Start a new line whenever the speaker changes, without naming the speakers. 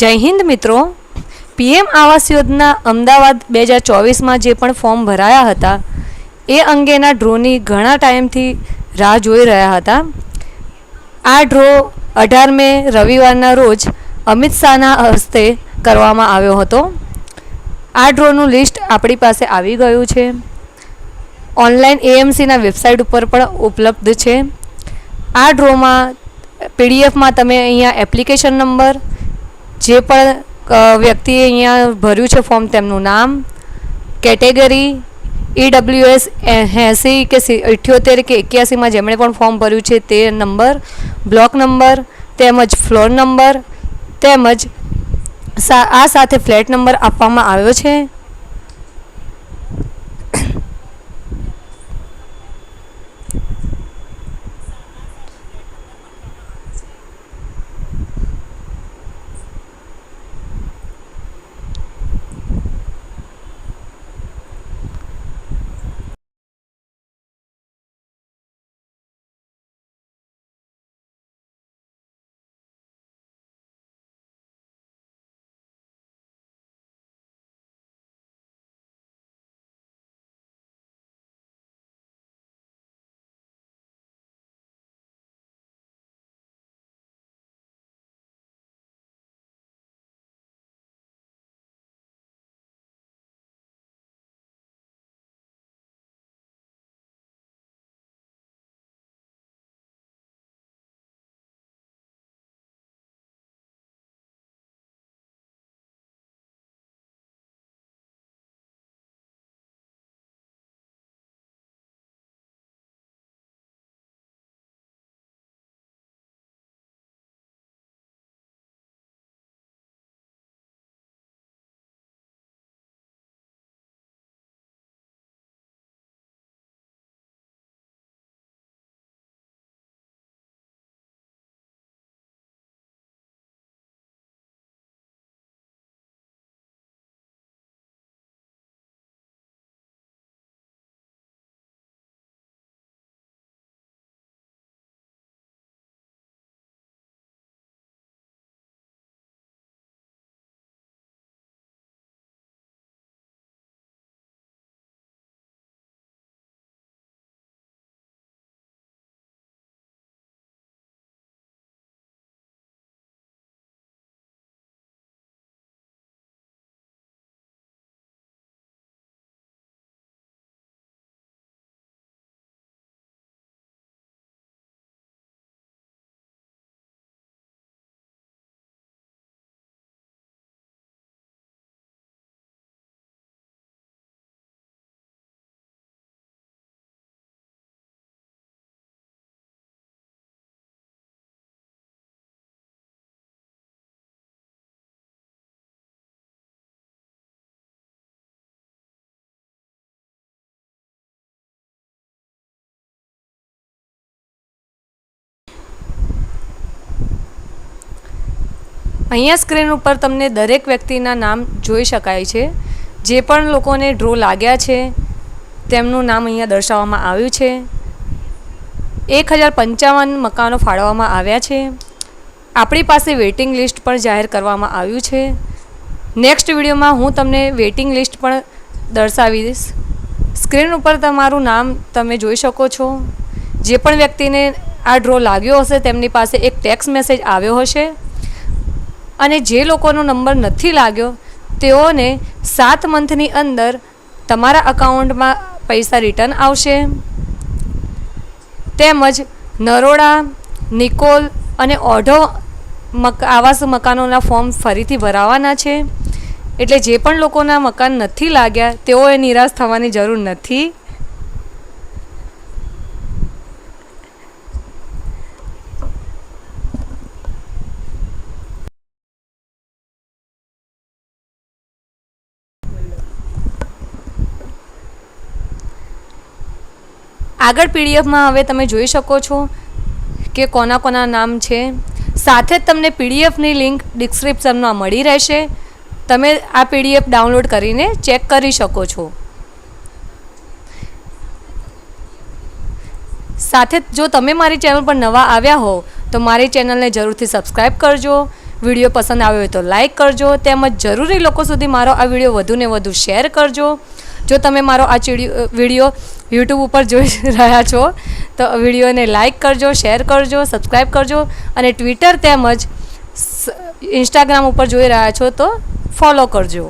જય હિન્દ મિત્રો. પીએમ આવાસ યોજના અમદાવાદ બે હજાર ચોવીસમાં જે પણ ફોર્મ ભરાયા હતા, એ અંગેના ડ્રોની ઘણા ટાઈમથી રાહ જોઈ રહ્યા હતા. આ ડ્રો અઢાર મે રવિવારના રોજ અમિત શાહના હસ્તે કરવામાં આવ્યો હતો. આ ડ્રોનું લિસ્ટ આપણી પાસે આવી ગયું છે. ઓનલાઈન એએમસીના વેબસાઇટ ઉપર પણ ઉપલબ્ધ છે. આ ડ્રોમાં પીડીએફમાં તમે અહીંયા એપ્લિકેશન નંબર જે પણ વ્યક્તિએ અહીંયા ભર્યું છે ફોર્મ તેમનું નામ કેટેગરી ઈડબ્લ્યુએસ એંસી કે અઠ્યોતેર કે એક્યાસીમાં જેમણે પણ ફોર્મ ભર્યું છે તે નંબર બ્લોક નંબર તેમજ ફ્લોર નંબર તેમજ આ સાથે ફ્લેટ નંબર આપવામાં આવ્યો છે. અહીંયા સ્ક્રીન ઉપર તમને દરેક વ્યક્તિના નામ જોઈ શકાય છે. જે પણ લોકોને ડ્રો લાગ્યા છે, તેમનું નામ અહીંયા દર્શાવવામાં આવ્યું છે. એક હજાર પંચાવન મકાનો ફાળવવામાં આવ્યા છે. આપણી પાસે વેઇટિંગ લિસ્ટ પણ જાહેર કરવામાં આવ્યું છે. નેક્સ્ટ વિડીયોમાં હું તમને વેઇટિંગ લિસ્ટ પણ દર્શાવીશ. સ્ક્રીન ઉપર તમારું નામ તમે જોઈ શકો છો. જે પણ વ્યક્તિને આ ડ્રો લાગ્યો હશે, તેમની પાસે એક ટેક્સ મેસેજ આવ્યો હશે. અને જે લોકોનો નંબર નથી લાગ્યો, તેઓને સાત મંથની અંદર તમારા અકાઉન્ટમાં પૈસા રિટર્ન આવશે. તેમજ નરોડા, નિકોલ અને ઓઢો મક, આવાસ મકાનોના ફોર્મ ફરીથી ભરાવાના છે. એટલે જે પણ લોકોના મકાન નથી લાગ્યા, તેઓએ નિરાશ થવાની જરૂર નથી. આગળ પીડીએફમાં હવે તમે જોઈ શકો છો કે કોના કોના નામ છે. સાથે જ તમને પીડીએફની લિંક ડિસ્ક્રિપ્શનમાં મળી રહેશે. તમે આ પીડીએફ ડાઉનલોડ કરીને ચેક કરી શકો છો. સાથે જ તમે મારી ચેનલ પર નવા આવ્યા હો, તો મારી ચેનલને જરૂરથી સબસ્ક્રાઈબ કરજો. વીડિયો પસંદ આવ્યો હોય તો લાઈક કરજો. તેમજ જરૂરી લોકો સુધી મારો આ વીડિયો વધુને વધુ શેર કરજો. જો તમે મારો આ વીડિયો યુટ્યુબ ઉપર જોઈ રહ્યા છો, તો વિડીયોને લાઇક કરજો, શેર કરજો સબસ્ક્રાઈબ કરજો અને ટ્વિટર તેમજ ઇન્સ્ટાગ્રામ ઉપર જોઈ રહ્યા છો તો ફોલો કરજો.